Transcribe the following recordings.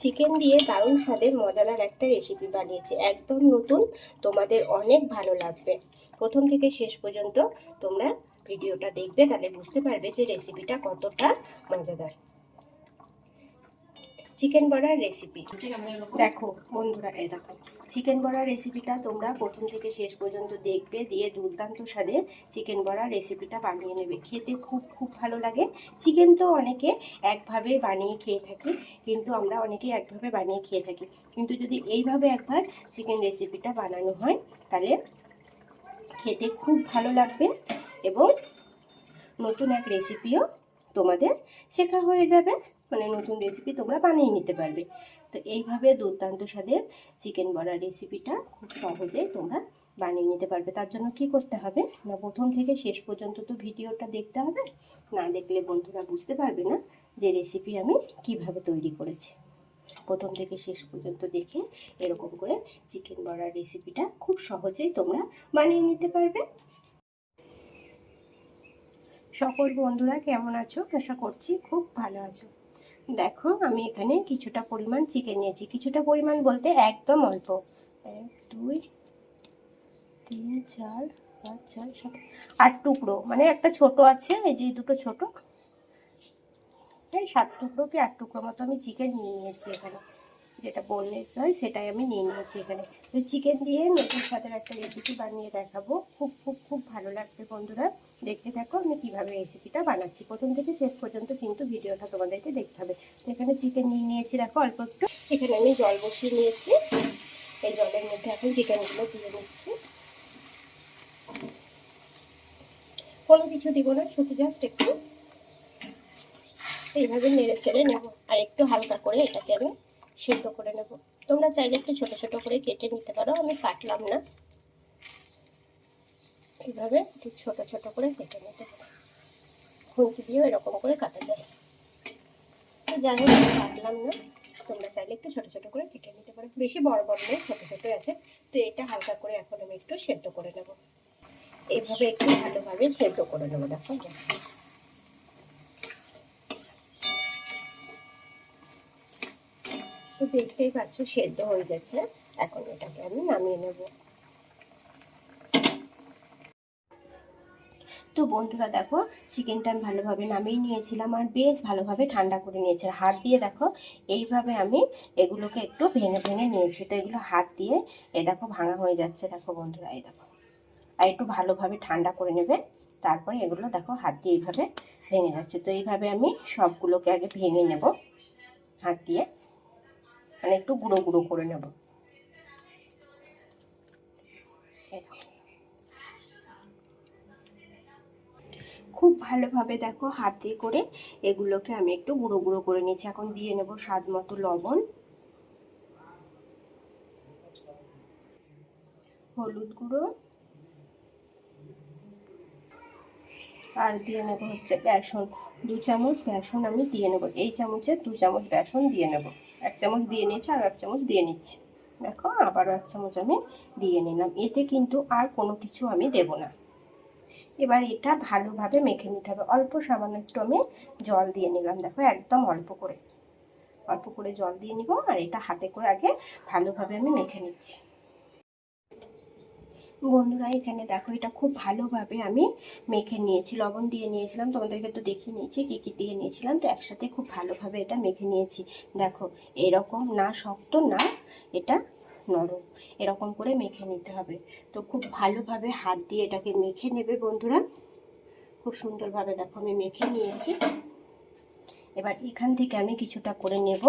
Chicken দিয়ে দারুণ স্বাদের মজাদার একটা রেসিপি বানিয়েছি। একদম নতুন তোমাদের অনেক ভালো লাগবে। প্রথম থেকে শেষ পর্যন্ত তোমরা ভিডিওটা দেখবে তাহলে বুঝতে পারবে যে রেসিপিটা কতটা মজাদার। চিকেন বড়ার রেসিপি দেখো বন্ধুরা এই দেখো। চিকেন বড়ার রেসিপিটা তোমরা প্রথম থেকে শেষ পর্যন্ত দেখবে, দিয়ে দুর্দান্ত স্বাদের চিকেন বড়ার রেসিপিটা বানিয়ে নেবে। খেতে খুব খুব ভালো লাগে। চিকেন তো অনেকে একভাবে বানিয়ে খেয়ে থাকে, কিন্তু আমরা অনেকে একভাবে বানিয়ে খেয়ে থাকি। কিন্তু যদি এইভাবে একবার চিকেন রেসিপিটা বানানো হয়, তাহলে খেতে খুব ভালো লাগবে এবং নতুন এক রেসিপিও তোমাদের শেখা হয়ে যাবে। মানে নতুন রেসিপি তোমরা বানিয়ে নিতে পারবে। তো এইভাবে দুর্দান্ত স্বাদের চিকেন বড়ার রেসিপিটা খুব সহজেই তোমরা বানিয়ে নিতে পারবে। তার জন্য কি করতে হবে? না, প্রথম থেকে শেষ পর্যন্ত তো ভিডিওটা দেখতে হবে। না দেখলে বন্ধুরা বুঝতে পারবে না যে রেসিপি আমি কীভাবে তৈরি করেছি। প্রথম থেকে শেষ পর্যন্ত দেখে এরকম করে চিকেন বড়ার রেসিপিটা খুব সহজেই তোমরা বানিয়ে নিতে পারবে। সকল বন্ধুরা কেমন আছো? আশা করছি খুব ভালো আছো। দেখো, আমি এখানে কিছুটা পরিমাণ চিকেন নিয়েছি। কিছুটা পরিমাণ বলতে একদম অল্প। এক, দুই, তিন, চার, পাঁচ, ছয়, সাত, আট টুকরো। মানে একটা ছোট আছে, এই যে দুটো ছোট। এই সাত টুকরো কি আট টুকরো মতো আমি চিকেন নিয়ে নিয়েছি এখানে। যেটা বললেস হয়, সেটাই আমি নিয়ে নিয়েছি এখানে। তো চিকেন দিয়ে নতুন স্বাদের একটা রেসিপি বানিয়ে দেখাবো। খুব খুব খুব ভালো লাগবে বন্ধুরা। দেখতে থাকো আমি কীভাবে রেসিপিটা বানাচ্ছি। প্রথম থেকে শেষ পর্যন্ত কিন্তু ভিডিওটা তোমাদেরকে দেখতে হবে। এখানে চিকেন নিয়ে নিয়েছি, দেখো অল্প একটু। এখানে আমি জল বসিয়ে নিয়েছি। এই জলের মধ্যে এখন চিকেনগুলো দিয়ে নিচ্ছি। কোনো কিছু দিব না, শুধু জাস্ট একটু এইভাবে নেড়ে চেড়ে নেব। আর একটু হালকা করে এটাকে আমি সেদ্ধ করে নেব। তোমরা চাইলে একটু ছোট ছোট করে কেটে নিতে পারো, আমি কাটলাম না। এইভাবে একটু ছোট ছোট করে কেটে নিতে পারো খুন্তি দিয়েও এরকম করে কাটা যায়। তো যাই হোক কাটলাম না। তোমরা চাইলে একটু ছোটো ছোটো করে কেটে নিতে পারো। বেশি বড় বড় নেই ছোটো ছোট আছে। তো এটা হালকা করে এখন আমি একটু সেদ্ধ করে নেব। এইভাবে একটু ভালোভাবে সেদ্ধ করে নেব, দেখো। তো দেখতেই পাচ্ছ, সেদ্ধ হয়ে গেছে। এখন এটাকে আমি নামিয়ে নেব। তো বন্ধুরা দেখো চিকেনটা আমি ভালোভাবে নামিয়ে নিয়েছিলাম আর বেশ ভালোভাবে ঠান্ডা করে নিয়েছি। হাত দিয়ে দেখো, এইভাবে আমি এগুলোকে একটু ভেঙে ভেঙে নিয়েছি। তো এগুলো হাত দিয়ে এ দেখো ভাঙা হয়ে যাচ্ছে। দেখো বন্ধুরা, এই দেখো। আর একটু ভালোভাবে ঠান্ডা করে নেবে, তারপরে এগুলো দেখো হাত দিয়ে এইভাবে ভেঙে যাচ্ছে। তো এইভাবে আমি সবগুলোকে আগে ভেঙে নেব, হাত দিয়ে। মানে একটু গুঁড়ো গুঁড়ো করে নেব। খুব ভালোভাবে দেখো হাতে করে এগুলোকে আমি একটু গুঁড়ো গুঁড়ো করে নিয়েছি এখন দিয়ে নেব স্বাদ মতো লবণ। হলুদ গুঁড়ো। আর দিয়ে নেব হচ্ছে বেসন। দু চামচ বেসন আমি দিয়ে নেব। এই চামচের দু চামচ বেসন দিয়ে নেব। এক চামচ দিয়ে নিয়েছি আর এক চামচ দিয়ে নিচ্ছি। দেখো আবারও এক চামচ আমি দিয়ে নিলাম। এতে কিন্তু আর কোনো কিছু আমি দেব না। এবার এটা ভালোভাবে মেখে নিতে হবে। অল্প সামান্য একটু আমি জল দিয়ে নিলাম। দেখো একদম অল্প করে। অল্প করে জল দিয়ে নিব আর এটা হাতে করে আগে ভালোভাবে আমি মেখে নিচ্ছি। বন্ধুরা, এখানে দেখো এটা খুব ভালোভাবে আমি মেখে নিয়েছি। লবণ দিয়ে নিয়েছিলাম। তোমাদেরকে তো দেখিয়ে নিয়েছি কী কী দিয়ে নিয়েছিলাম। তো একসাথে খুব ভালোভাবে এটা মেখে নিয়েছি। দেখো, এরকম না, শক্ত না এটা নরম এরকম করে মেখে নিতে হবে। তো খুব ভালোভাবে হাত দিয়ে এটাকে মেখে নেবে বন্ধুরা। খুব সুন্দরভাবে দেখো আমি মেখে নিয়েছি। এবার এখান থেকে আমি কিছুটা করে নেব।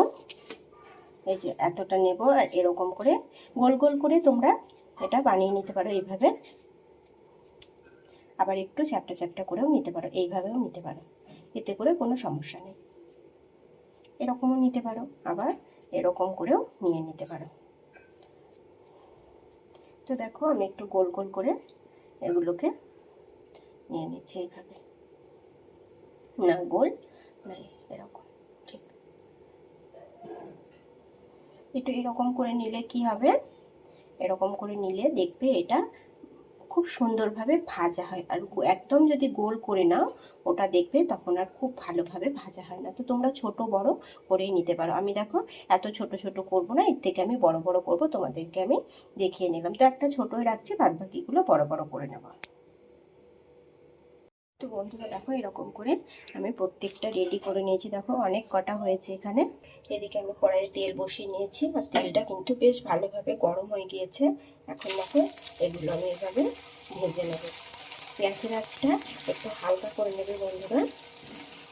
এই যে এতটা নেব আর এরকম করে গোল গোল করে তোমরা এটা বানিয়ে নিতে পারো এইভাবে। আবার একটু চ্যাপটা চ্যাপটা করেও নিতে পারো, এইভাবেও নিতে পারো। এতে করে কোনো সমস্যা নেই। এরকমও নিতে পারো, আবার এরকম করেও নিয়ে নিতে পারো। তো দেখো, আমি একটু গোল গোল করে এগুলোকে নিয়ে নিচ্ছি এইভাবে। না, গোল নাই, এরকম, ঠিক। একটু এরকম করে নিলে কি হবে? এরকম করে নিলে দেখবে এটা খুব সুন্দরভাবে ভাজা হয়। আর একদম যদি গোল করে নাও, ওটা দেখবে তখন আর খুব ভালোভাবে ভাজা হয় না। তো তোমরা ছোট বড় করেই নিতে পারো। আমি দেখো এত ছোট ছোট করব না, এর থেকে আমি বড় বড় করব, তোমাদেরকে আমি দেখিয়ে নিলাম। তো একটা ছোটই রাখছি বাদ বাকিগুলো বড় বড় করে নেব। তো বন্ধুরা দেখো এরকম করে আমি প্রত্যেকটা রেডি করে নিয়েছি। দেখো অনেক কটা হয়েছে এখানে। এদিকে আমি কড়াইয়ে তেল বসিয়ে নিয়েছি আর তেলটা কিন্তু বেশ ভালোভাবে গরম হয়ে গিয়েছে। এখন দেখো এগুলো আমি এভাবে ভেজে নেব। পেঁয়াজের আঁচটা একটু হালকা করে নেবে বন্ধুরা।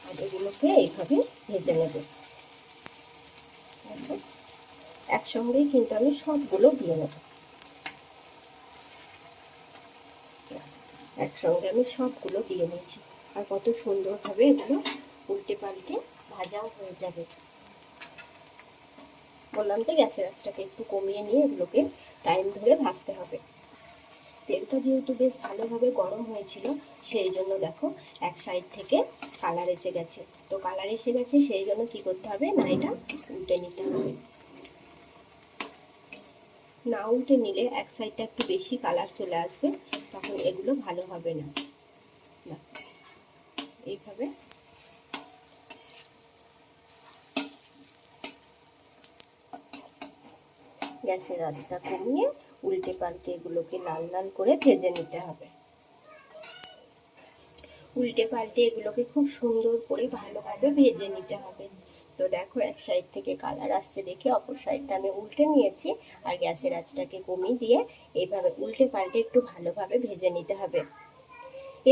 আর এগুলোকে এইভাবে ভেজে নেব। একসঙ্গেই কিন্তু আমি সবগুলো দিয়ে নেব। একসঙ্গে আমি সবগুলো দিয়ে নিয়েছি। আর কত সুন্দরভাবে এগুলো উল্টে পাল্টে ভাজাও হয়ে যাবে। বললাম যে গ্যাসের আঁচটাকে একটু কমিয়ে নিয়ে এগুলোকে টাইম ধরে ভাজতে হবে। তেলটা যেহেতু বেশ ভালোভাবে গরম হয়েছিল, সেই জন্য দেখো এক সাইড থেকে কালার এসে গেছে। তো কালার এসে গেছে, সেই জন্য কি করতে হবে না, এটা উল্টে নিতে হবে। না উল্টে নিলে এক সাইডটা একটু বেশি কালার চলে আসবে তখন এগুলো ভালো হবে না। এইভাবে। গ্যাসের আঁচটা কমিয়ে উল্টে পাল্টে এগুলোকে লাল লাল করে ভেজে নিতে হবে। উল্টে পাল্টে এগুলোকে খুব সুন্দর করে ভালোভাবে ভেজে নিতে হবে। তো দেখো, এক সাইড থেকে কালার আসছে দেখে, অপর সাইডটা আমি উল্টে নিয়েছি আর গ্যাসের আঁচটাকে কমিয়ে দিয়ে এইভাবে উল্টে পাল্টে একটু ভালোভাবে ভেজে নিতে হবে।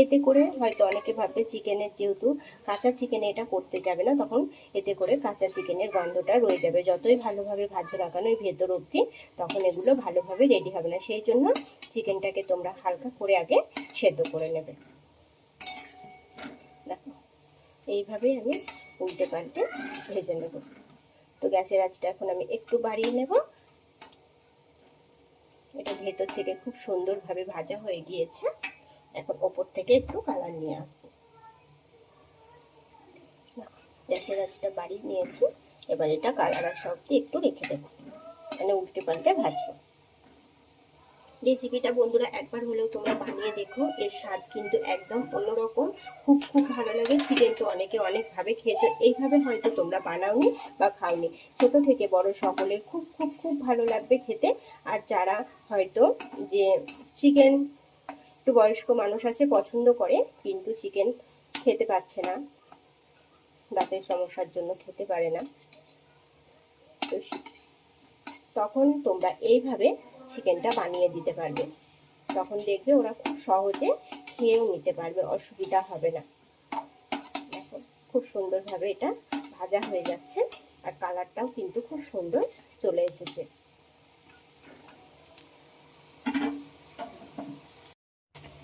এতে করে হয়তো অনেকে ভাববে চিকেনের যেহেতু কাঁচা চিকেনে এটা করতে যাবে না, তখন এতে করে কাঁচা চিকেনের গন্ধটা রয়ে যাবে। যতই ভালোভাবে ভাজতে লাগানো ভেতর অবধি, তখন এগুলো ভালোভাবে রেডি হবে না। সেই জন্য চিকেনটাকে তোমরা হালকা করে আগে সেদ্ধ করে নেবে। দেখো, এইভাবেই আমি উল্টে পাল্টে ভেজে নেব। তো গ্যাসের আঁচটা এখন আমি একটু বাড়িয়ে নেব। এটা ভেতর থেকে খুব সুন্দরভাবে ভাজা হয়ে গিয়েছে। এখন ওপর থেকে একটু কালার নিয়ে আসব। গ্যাসের আঁচটা বাড়িয়ে নিয়েছি। এবার এটা কালার আসা অব্দি একটু রেখে দেবো। মানে উল্টে পাল্টে ভাজবো। রেসিপিটা বন্ধুরা একবার হলেও তোমরা বানিয়ে দেখো। এর স্বাদ কিন্তু একদম অন্যরকম। খুব খুব ভালো লাগে। চিকেন তো অনেকে অনেকভাবে খেয়েছো। এইভাবে হয়তো তোমরা বানাওনি বা খাওনি। ছোট থেকে বড় সকলের খুব খুব খুব ভালো লাগবে খেতে। আর যারা হয়তো যে চিকেন, একটু বয়স্ক মানুষ আছে, পছন্দ করে, কিন্তু চিকেন খেতে পাচ্ছে না। দাঁতের সমস্যার জন্য খেতে পারে না। তো তখন তোমরা এইভাবে চিকেনটা বানিয়ে দিতে পারবে। তখন দেখবে ওরা খুব সহজে খেয়েও নিতে পারবে, অসুবিধা হবে না। দেখো, খুব সুন্দরভাবে এটা ভাজা হয়ে যাচ্ছে আর কালারটাও কিন্তু খুব সুন্দর চলে এসেছে।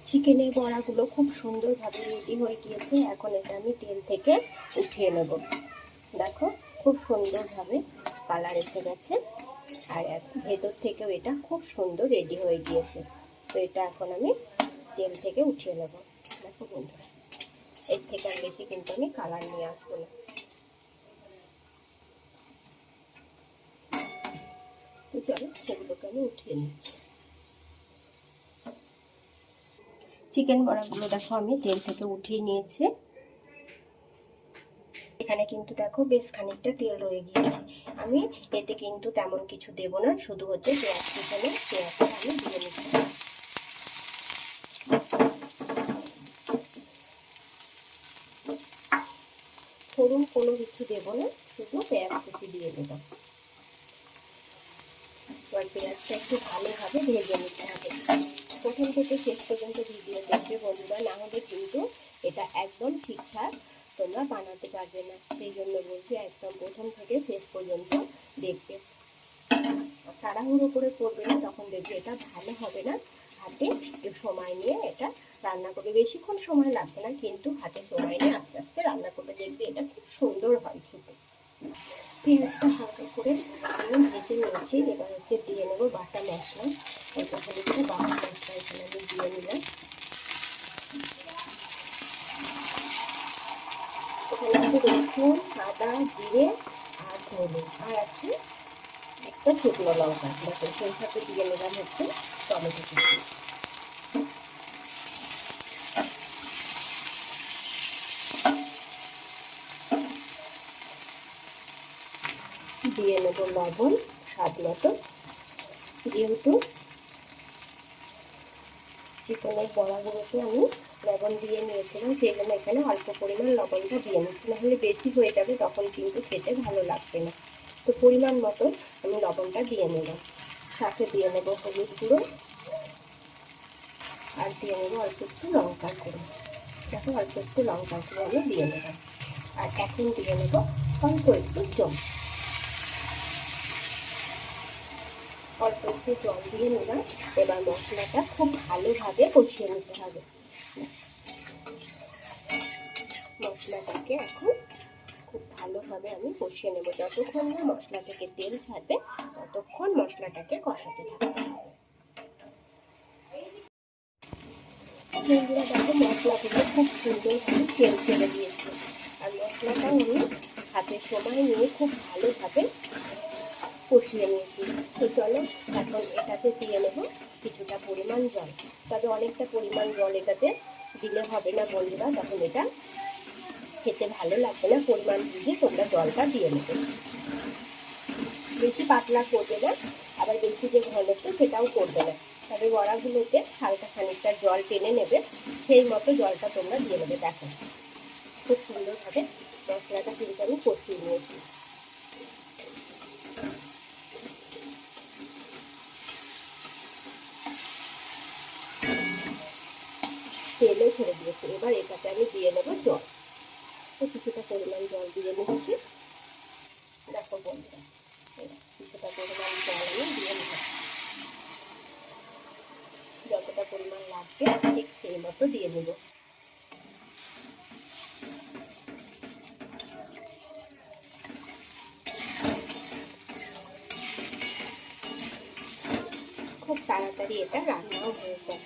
চিকেনের বড়াগুলো খুব সুন্দরভাবে রেডি হয়ে গিয়েছে। এখন এটা আমি তেল থেকে উঠিয়ে নেব। দেখো, খুব সুন্দরভাবে কালার এসে গেছে। আর ভেতর থেকেও এটা খুব সুন্দর রেডি হয়ে গিয়েছে। তো এটা এখন আমি তেল থেকে উঠিয়ে নেব। দেখো বন্ধুরা, এর থেকে আর বেশি কিন্তু আমি কালার নিয়ে আসব না। তো চলো সেগুলোকে আমি উঠিয়ে নিচ্ছি। চিকেন বড়াগুলো দেখো আমি তেল থেকে উঠিয়ে নিয়েছি। এখানে কিন্তু দেখো বেশ খানিকটা তেল রয়ে গিয়েছে। আমি এতে কিন্তু তেমন কিছু দেব না, শুধু হচ্ছে পেঁয়াজ কুচানো পেঁয়াজটা আমি দিয়ে নিচ্ছি ফোড়ন কোনো কিছু দেবো না, শুধু পেঁয়াজ কুচি দিয়ে দেব। এবার পেঁয়াজটা একটু ভালোভাবে ভেজে নিতে হবে। প্রথম থেকে শেষ পর্যন্ত ভিডিও দেখবে বন্ধুরা, না হলে কিন্তু এটা একদম ঠিকঠাক তোমরা বানাতে পারবে না। সেই জন্য বলছি, একদম প্রথম থেকে শেষ পর্যন্ত দেখবে। তাড়াহুড়ো করে করবে না, তখন দেখবে এটা ভালো হবে না। হাতে একটু সময় নিয়ে এটা রান্না করবে। বেশিক্ষণ সময় লাগবে না, কিন্তু হাতে সময় নিয়ে আস্তে আস্তে রান্না করবে। দেখবে এটা খুব সুন্দর হয় খেতে। পেঁয়াজটা হালকা করে আমি ভেজে নিয়েছি, এবার হচ্ছে দিয়ে নেব বাটা মশলা। লঙ্কা দেখো, সেই সাথে দিয়ে নিলাম হচ্ছে টমেটো কুচি। দিয়ে নেব লবণ, স্বাদ মতো। যেহেতু চিকনের বড়াগুলোকে আমি লবণ দিয়ে নিয়েছিলাম, সেই জন্য এখানে অল্প পরিমাণ লবণটা দিয়ে নিচ্ছি। নাহলে বেশি হয়ে যাবে, তখন কিন্তু খেতে ভালো লাগবে না। তো পরিমাণ মতো আমি লবণটা দিয়ে নিলাম সাথে দিয়ে নেব হলুদ গুঁড়ো। আর দিয়ে নেব অল্প একটু লঙ্কার গুঁড়ো। দেখো, অল্প একটু লঙ্কা গুঁড়ো আমি দিয়ে নেব। আর এখন দিয়ে নেব অল্প একটু জল। অল্প একটু জল দিয়ে নিলাম। এবার মশলাটা খুব ভালোভাবে কষিয়ে নিতে হবে। মশলাটাকে এখন ভালোভাবে আমি কষিয়ে নেব। যতক্ষণ না মশলা থেকে তেল ছাড়বে, ততক্ষণ মশলাটাকে কষাতে থাকবে। বন্ধুরা দেখো মশলাগুলো খুব সুন্দরভাবে তেল ছেড়ে দিয়েছে। আর মশলাটা আমি হাতে সময় নিয়ে খুব ভালোভাবে কষিয়ে নিয়েছি। তো চলো এখন এটাতে দিয়ে নেব কিছুটা পরিমাণ জল। তবে অনেকটা পরিমাণ জল এটাতে দিলে হবে না বন্ধুরা তখন এটা খেতে ভালো লাগবে না, পরিমাণ বুঝে তোমরা জলটা দিয়ে নেবে। বেশি পাতলা করবে না, আবার বেশি যে ঘনত্ব সেটাও করবে না। তবে বড়াগুলোতে হালকা খানিকটা জল টেনে নেবে, সেই মতো জলটা তোমরা দিয়ে নেবে। দেখো, খুব সুন্দরভাবে মশলাটা কিন্তু আমি কষিয়ে নিয়েছি। তেলে ছেড়ে দিয়েছি, এবার এটাতে আমি দিয়ে নেব জল। তো কিছুটা পরিমাণ জল দিয়ে নিচ্ছি দেখো বন্ধুরা কিছুটা পরিমাণ জল আমি দিয়ে নিচ্ছি যতটা পরিমাণ লাগবে ঠিক সেই মতো দিয়ে নেব খুব তাড়াতাড়ি এটা রান্নাও হয়ে যায়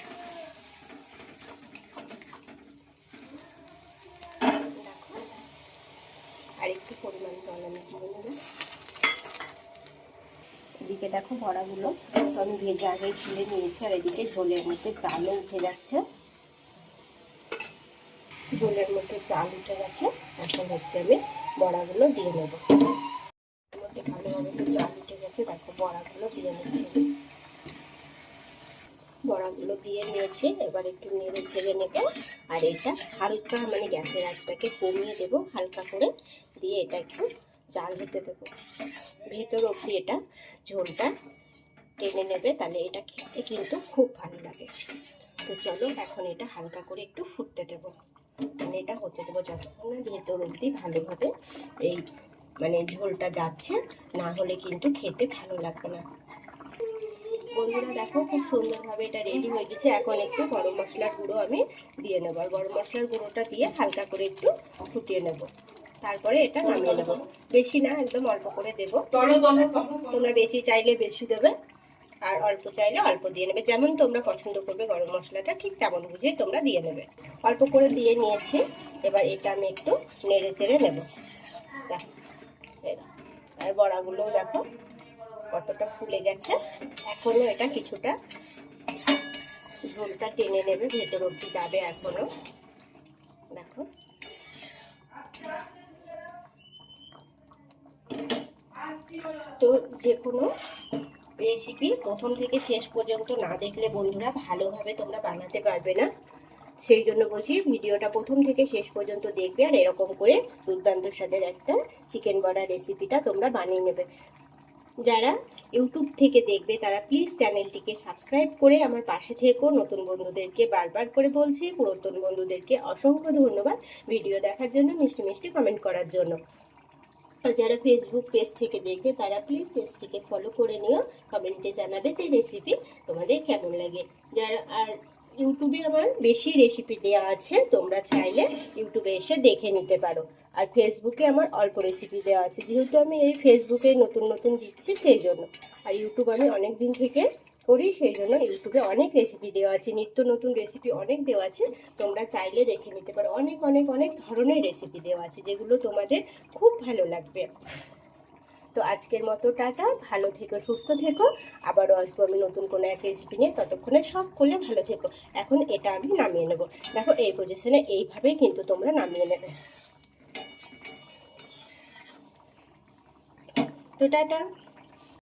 আর একটু পরিমাণ জল আমি দিয়ে নেব এদিকে দেখো বড়াগুলো তো আমি ভেজে আগে তুলে নিয়েছি, আর এদিকে ঝোলের মধ্যে চালও উঠে যাচ্ছে। ঝোলের মধ্যে চাল উঠে গেছে, এখন হচ্ছে আমি বড়াগুলো দিয়ে নেব। মধ্যে ভালোভাবে তো চাল উঠে গেছে, দেখো বড়াগুলো দিয়ে নিচ্ছি। বড়াগুলো দিয়ে নিয়েছি। এবার একটু নেড়ে চেড়ে নেব। আর এটা হালকা মানে গ্যাসের আঁচটাকে কমিয়ে দেব হালকা করে। দিয়ে এটা একটু জাল হতে দেবো। ভেতর অবধি এটা ঝোলটা টেনে নেবে। তাহলে এটা খেতে কিন্তু খুব ভালো লাগে। তো চলো এখন এটা হালকা করে একটু ফুটতে দেবো। মানে এটা হতে দেবো যতক্ষণ না ভেতর অবধি ভালোভাবে এই মানে ঝোলটা যাচ্ছে। না হলে কিন্তু খেতে ভালো লাগবে না। বন্ধুরা দেখো খুব সুন্দরভাবে এটা রেডি হয়ে গেছে। এখন একটু গরম মশলার গুঁড়ো আমি দিয়ে নেব। আর গরম মশলার গুঁড়োটা দিয়ে হালকা করে একটু ফুটিয়ে নেব। তারপরে এটা নামিয়ে নেব। বেশি না একদম অল্প করে দেবো। তোমরা বেশি চাইলে বেশি দেবে আর অল্প চাইলে অল্প দিয়ে নেবে। যেমন তোমরা পছন্দ করবে গরম মশলাটা ঠিক তেমন বুঝে তোমরা দিয়ে নেবে। অল্প করে দিয়ে নিয়েছি। এবার এটা আমি একটু নেড়ে চেড়ে নেব। দেখো আর বড়াগুলোও দেখো কতটা ফুলে গেছে এখনও এটা কিছুটা ঝোলটা টেনে নেবে, ভেতর অব্দি যাবে এখনও দেখো। তো যে কোনো রেসিপি প্রথম থেকে শেষ পর্যন্ত না দেখলে বন্ধুরা ভালোভাবে তোমরা বানাতে পারবে না। সেই জন্য বলছি, ভিডিওটা প্রথম থেকে শেষ পর্যন্ত দেখবে আর এরকম করে দুর্দান্ত স্বাদের একটা চিকেন বড়া রেসিপিটা তোমরা বানিয়ে নেবে। যারা ইউটিউব থেকে দেখবে, তারা প্লিজ চ্যানেলটিকে সাবস্ক্রাইব করে আমার পাশে থেকো। নতুন বন্ধুদেরকে বারবার করে বলছি, পুরাতন বন্ধুদেরকে অসংখ্য ধন্যবাদ ভিডিও দেখার জন্য, মিষ্টি মিষ্টি কমেন্ট করার জন্য। আর যারা ফেসবুক পেজ থেকে দেখবে, তারা প্লিজ পেজটিকে ফলো করে নিও। কমেন্টে জানাবে যে রেসিপি তোমাদের কেমন লাগে। যারা আর ইউটিউবে আমার বেশি রেসিপি দেওয়া আছে, তোমরা চাইলে ইউটিউবে এসে দেখে নিতে পারো। আর ফেসবুকে আমার অল্প রেসিপি দেওয়া আছে, যেহেতু আমি এই ফেসবুকে নতুন নতুন দিচ্ছি সেই জন্য আর ইউটিউব আমি অনেক দিন থেকে করি সেই জন্য ইউটিউবে অনেক রেসিপি দেওয়া আছে, নিত্য নতুন রেসিপি অনেক দেওয়া আছে, তোমরা চাইলে দেখে নিতে পারো। অনেক অনেক অনেক ধরনের রেসিপি দেওয়া আছে, যেগুলো তোমাদের খুব ভালো লাগবে। তো আজকের মতো টাটা, ভালো থেকো, সুস্থ থেকো। আবারও আসব আমি নতুন কোনো এক রেসিপি নিয়ে। ততক্ষণে সব করলে ভালো থেকো। এখন এটা আমি নামিয়ে নেব। দেখো এই পজিশনে এইভাবেই কিন্তু তোমরা নামিয়ে নেবে। তো টাটা।